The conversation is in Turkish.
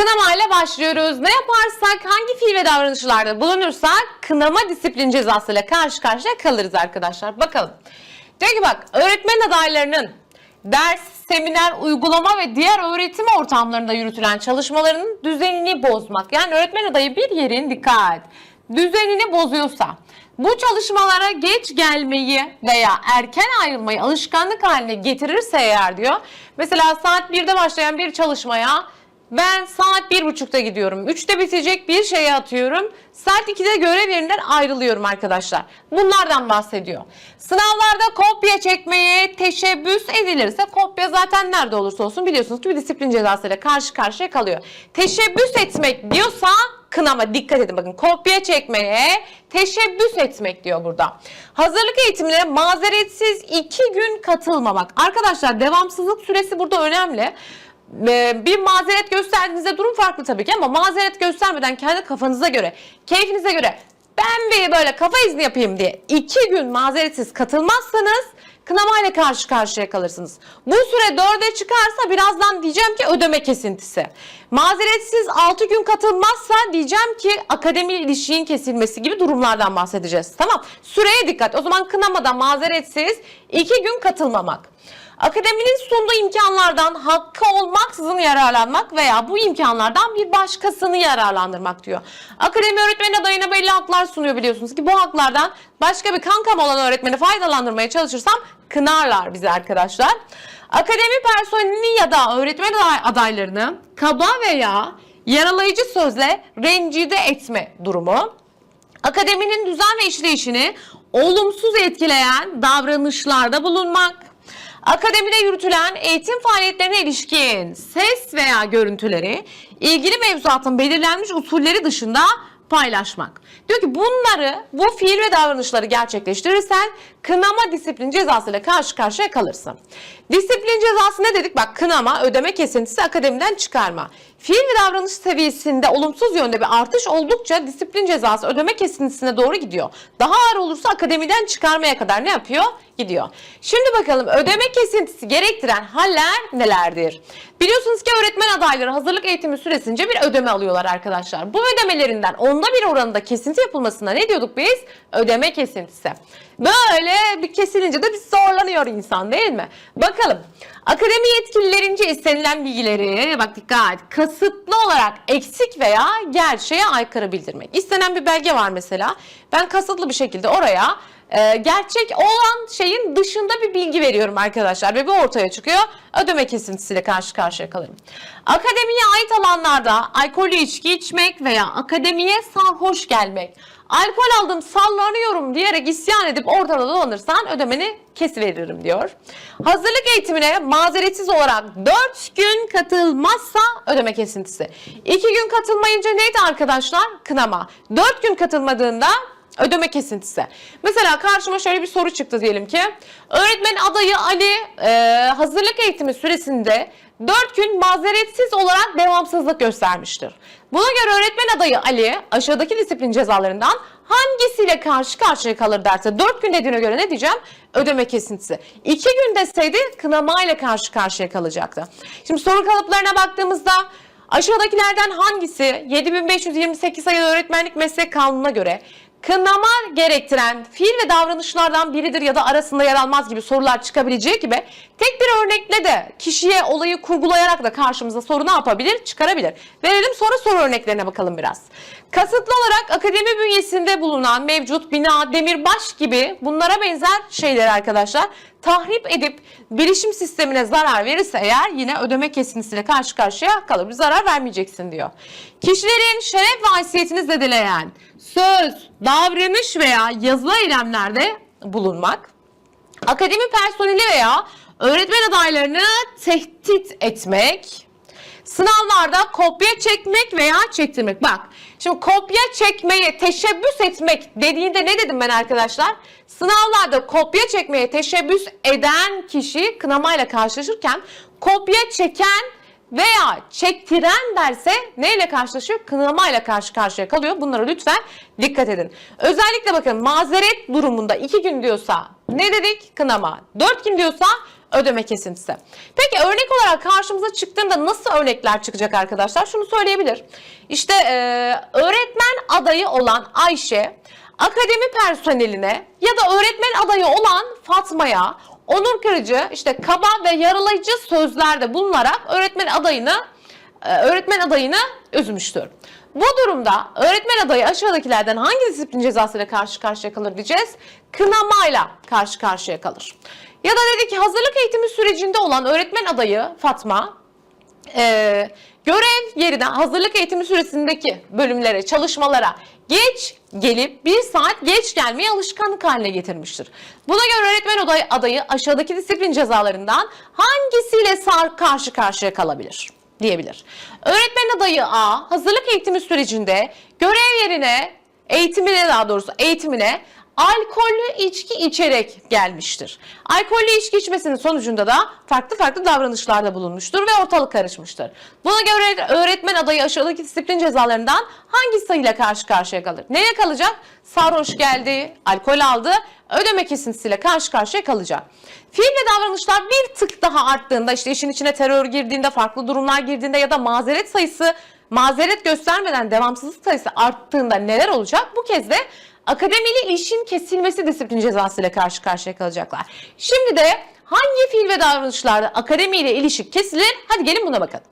Kınama ile başlıyoruz. Ne yaparsak, hangi fiil ve davranışlarda bulunursak kınama disiplin cezasıyla karşı karşıya kalırız arkadaşlar. Bakalım. Diyor ki bak öğretmen adaylarının ders, seminer, uygulama ve diğer öğretim ortamlarında yürütülen çalışmalarının düzenini bozmak. Yani öğretmen adayı bir yerin dikkat düzenini bozuyorsa bu çalışmalara geç gelmeyi veya erken ayrılmayı alışkanlık haline getirirse eğer diyor. Mesela saat 1'de başlayan bir çalışmaya ben saat bir buçukta gidiyorum. Üçte bitecek bir şeye atıyorum. Saat 2'de görev yerinden ayrılıyorum arkadaşlar. Bunlardan bahsediyor. Sınavlarda kopya çekmeye teşebbüs edilirse kopya zaten nerede olursa olsun biliyorsunuz ki bir disiplin cezasıyla karşı karşıya kalıyor. Teşebbüs etmek diyorsa kınama dikkat edin bakın kopya çekmeye teşebbüs etmek diyor burada. Hazırlık eğitimlere mazeretsiz iki gün katılmamak. Arkadaşlar devamsızlık süresi burada önemli. Ee, bir mazeret gösterdiğinizde durum farklı tabii ki ama mazeret göstermeden kendi kafanıza göre, keyfinize göre ben bir böyle kafa izni yapayım diye iki gün mazeretsiz katılmazsanız kınamayla karşı karşıya kalırsınız. Bu süre dörde çıkarsa birazdan diyeceğim ki ödeme kesintisi. Mazeretsiz 6 gün katılmazsa diyeceğim ki akademi ilişiğin kesilmesi gibi durumlardan bahsedeceğiz. Tamam süreye dikkat. O zaman kınamada mazeretsiz 2 gün katılmamak. Akademinin sunduğu imkanlardan hakkı olmaksızın yararlanmak veya bu imkanlardan bir başkasını yararlandırmak diyor. Akademi öğretmen adayına belli haklar sunuyor biliyorsunuz ki bu haklardan başka bir kankam olan öğretmeni faydalandırmaya çalışırsam kınarlar bizi arkadaşlar. Akademi personelini ya da öğretmen aday- adaylarını kaba veya yaralayıcı sözle rencide etme durumu. Akademinin düzen ve işleyişini olumsuz etkileyen davranışlarda bulunmak, akademide yürütülen eğitim faaliyetlerine ilişkin ses veya görüntüleri ilgili mevzuatın belirlenmiş usulleri dışında paylaşmak. Diyor ki bunları, bu fiil ve davranışları gerçekleştirirsen kınama disiplin cezasıyla karşı karşıya kalırsın. Disiplin cezası ne dedik? Bak kınama, ödeme kesintisi, akademiden çıkarma. Fiil ve davranış seviyesinde olumsuz yönde bir artış oldukça disiplin cezası ödeme kesintisine doğru gidiyor. Daha ağır olursa akademiden çıkarmaya kadar ne yapıyor? Gidiyor. Şimdi bakalım ödeme kesintisi gerektiren haller nelerdir? Biliyorsunuz ki öğretmen adayları hazırlık eğitimi süresince bir ödeme alıyorlar arkadaşlar. Bu ödemelerinden onda bir oranında kesinti yapılmasına ne diyorduk biz? Ödeme kesintisi. Böyle bir kesilince de bir zorlanıyor insan değil mi? Bakalım. Akademi yetkililerince istenilen bilgileri bak dikkat kasıtlı olarak eksik veya gerçeğe aykırı bildirmek. İstenen bir belge var mesela. Ben kasıtlı bir şekilde oraya e, gerçek olan şeyin dışında bir bilgi veriyorum arkadaşlar ve bu ortaya çıkıyor. Ödeme kesintisiyle karşı karşıya kalırım. Akademiye ait alanlarda alkollü içki içmek veya akademiye sarhoş gelmek. Alkol aldım sallanıyorum diyerek isyan edip ortada dolanırsan ödemeni kesiveririm diyor. Hazırlık eğitimine mazeretsiz olarak 4 gün katılmazsa ödeme kesintisi. 2 gün katılmayınca neydi arkadaşlar? Kınama. 4 gün katılmadığında ödeme kesintisi. Mesela karşıma şöyle bir soru çıktı diyelim ki. Öğretmen adayı Ali e, hazırlık eğitimi süresinde 4 gün mazeretsiz olarak devamsızlık göstermiştir. Buna göre öğretmen adayı Ali aşağıdaki disiplin cezalarından hangisiyle karşı karşıya kalır derse 4 gün dediğine göre ne diyeceğim? Ödeme kesintisi. 2 gün deseydi kınamayla karşı karşıya kalacaktı. Şimdi soru kalıplarına baktığımızda aşağıdakilerden hangisi 7528 sayılı öğretmenlik meslek kanununa göre kınama gerektiren fiil ve davranışlardan biridir ya da arasında yer almaz gibi sorular çıkabileceği gibi tek bir örnekle de kişiye olayı kurgulayarak da karşımıza soru ne yapabilir? Çıkarabilir. Verelim sonra soru örneklerine bakalım biraz. Kasıtlı olarak akademi bünyesinde bulunan mevcut bina, demirbaş gibi bunlara benzer şeyler arkadaşlar tahrip edip bilişim sistemine zarar verirse eğer yine ödeme kesintisiyle karşı karşıya kalır. Zarar vermeyeceksin diyor. Kişilerin şeref ve haysiyetini zedeleyen söz, davranış veya yazılı eylemlerde bulunmak, akademi personeli veya öğretmen adaylarını tehdit etmek, sınavlarda kopya çekmek veya çektirmek. Bak şimdi kopya çekmeye teşebbüs etmek dediğinde ne dedim ben arkadaşlar? Sınavlarda kopya çekmeye teşebbüs eden kişi kınamayla karşılaşırken kopya çeken veya çektiren derse neyle karşılaşıyor? Kınamayla karşı karşıya kalıyor. Bunlara lütfen dikkat edin. Özellikle bakın mazeret durumunda 2 gün diyorsa ne dedik? Kınama. 4 gün diyorsa ödeme kesintisi. Peki örnek olarak karşımıza çıktığında nasıl örnekler çıkacak arkadaşlar? Şunu söyleyebilir. İşte e, öğretmen adayı olan Ayşe akademi personeline ya da öğretmen adayı olan Fatma'ya onur kırıcı, işte kaba ve yaralayıcı sözlerde bulunarak öğretmen adayını e, öğretmen adayını üzmüştür. Bu durumda öğretmen adayı aşağıdakilerden hangi disiplin cezasıyla karşı karşıya kalır diyeceğiz? Kınamayla karşı karşıya kalır. Ya da dedi ki hazırlık eğitimi sürecinde olan öğretmen adayı Fatma e, görev yerine hazırlık eğitimi süresindeki bölümlere, çalışmalara geç gelip bir saat geç gelmeyi alışkanlık haline getirmiştir. Buna göre öğretmen adayı, adayı aşağıdaki disiplin cezalarından hangisiyle sar karşı karşıya kalabilir? diyebilir. Öğretmen adayı A hazırlık eğitimi sürecinde görev yerine eğitimine daha doğrusu eğitimine alkollü içki içerek gelmiştir. Alkollü içki içmesinin sonucunda da farklı farklı davranışlarda bulunmuştur ve ortalık karışmıştır. Buna göre öğretmen adayı aşağıdaki disiplin cezalarından hangi sayıyla karşı karşıya kalır? Neye kalacak? Sarhoş geldi, alkol aldı, ödeme kesintisiyle karşı karşıya kalacak. Fiil ve davranışlar bir tık daha arttığında işte işin içine terör girdiğinde, farklı durumlar girdiğinde ya da mazeret sayısı mazeret göstermeden devamsızlık sayısı arttığında neler olacak? Bu kez de akademiyle işin kesilmesi disiplin cezasıyla karşı karşıya kalacaklar. Şimdi de hangi fiil ve davranışlarda akademiyle ilişki kesilir? Hadi gelin buna bakalım.